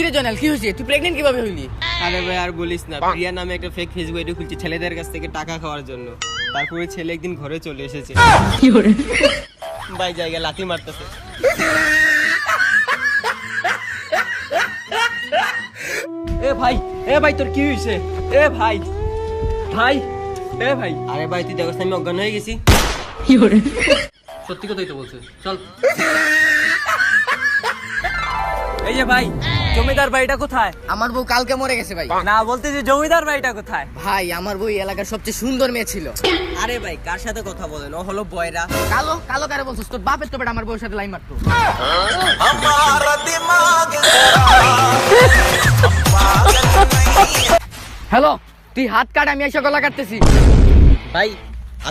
কিরে জনাল কি হয়েছে? তুই প্রেগনেন্ট কীভাবে হইলি? আরে ভাই আর বলিস না প্রিয়া নামে একটা ফেক ফেসবুক আইডি খুলছি ছেলেদের কাছ থেকে টাকা খাওয়ার জন্য। তারপরে ছেলে একদিন ঘরে চলে এসেছে। ভাই জায়গা লাথি মারতেছে। এ ভাই এ ভাই তোর কি হয়েছে? এ ভাই ভাই এ ভাই। আরে ভাই তুই দেখছ আমি অজ্ঞান হয়ে গেছি। সত্যি কথাই তো বলছে। চল। এই যে ভাই জমিদার বাড়িটা কোথায়? আমার বউ কালকে মরে গেছে ভাই। না বলতে যে জমিদার বাড়িটা কোথায়? ভাই আমার বউ এলাকার সবচেয়ে সুন্দর মেয়ে ছিল। আরে ভাই কার সাথে কথা বলেন? ও হলো বয়রা। কালো কালো কারে বলছিস? তোর বাপের তো বেটা আমার সাথে লাইন মারতো। হ্যালো তুই হাত কাট আমি এসে গলা কাটতেছি। ভাই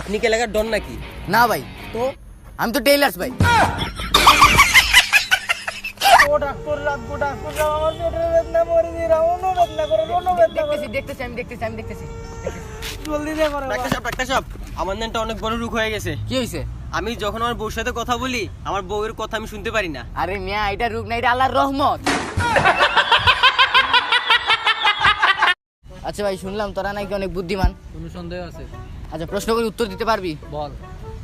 আপনি কি এলাকার ডন নাকি? না ভাই তো? আমি তো টেইলার্স ভাই। আমার নামটা অনেক বড় রোগ হয়ে গেছে। কি হয়েছে আমি যখন আমার বউর সাথে কথা বলি আমার বউয়ের কথা আমি শুনতে পারি না। আরে মিয়া এটা রূপ না এটা আল্লাহর রহমত। আচ্ছা ভাই শুনলাম তোরা নাকি অনেক বুদ্ধিমান। কোনো সন্দেহ আছে? আচ্ছা প্রশ্ন করে উত্তর দিতে পারবি? বল।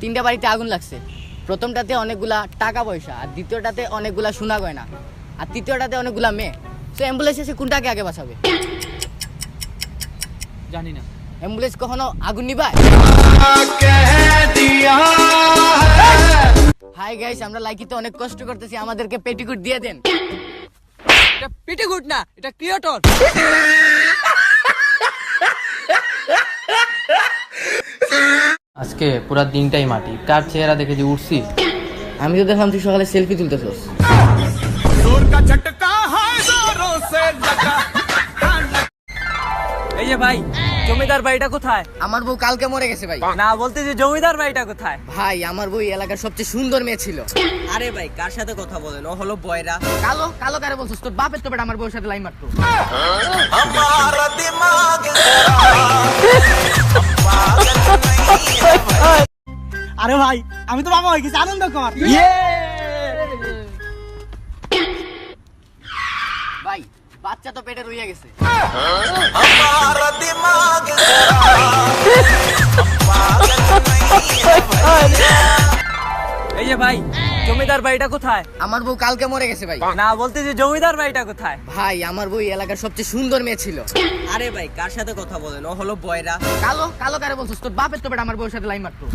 তিনটা বাড়িতে আগুন লাগছে। প্রথমটাতে অনেকগুলা টাকা পয়সা আর দ্বিতীয়টাতে অনেকগুলা সোনা গয়না আর তৃতীয়টাতে অনেকগুলা মেয়ে। তো অ্যাম্বুলেন্স এসে কোনটাকে আগে বাঁচাবে? জানি না। অ্যাম্বুলেন্স কখনো আগুন নিবায়? হাই গাইস আমরা লাইকিতে অনেক কষ্ট করতেছি আমাদেরকে পেটিকুট দিয়ে দেন। এটা পিটিগুড না এটা ক্রিয়েটর। আজকে পুরো দিনটাই মাটি। কার চেহারা দেখে যে উঠছি আমি তো দেখলাম তুই সকালে সেলফি তুলতেছস। এই যে ভাই জমিদার বাড়িটা কোথায়? আমার বউ কালকে মরে গেছে ভাই। না বলতে যে জমিদার বাড়িটা কোথায়? ভাই আমার বউ এই এলাকার সবচেয়ে সুন্দর মেয়ে ছিল। আরে ভাই কার সাথে কথা বলেন? ও হলো বয়রা। কালো কালো কারে বলছিস? তোর বাপের তো বেটা আমার বউর সাথে লাইন মারতো। আরে ভাই আমি তো বাবা হয়ে গেছি আনন্দ কর ভাই বাচ্চা তো পেটে রইয়া গেছে এই যে ভাই জমিদার বাড়িটা কোথায়? আমার বউ কালকে মরে গেছে ভাই। না বলতে যে জমিদার বাড়িটা কোথায়? ভাই আমার বউ এই এলাকার সবচেয়ে সুন্দর মেয়ে ছিল। আরে ভাই কার সাথে কথা বলেন? ও হলো বয়রা। কালো কালো কারে বলছিস? তোর বাপের তো বেটা আমার বউর সাথে লাইন মারতো।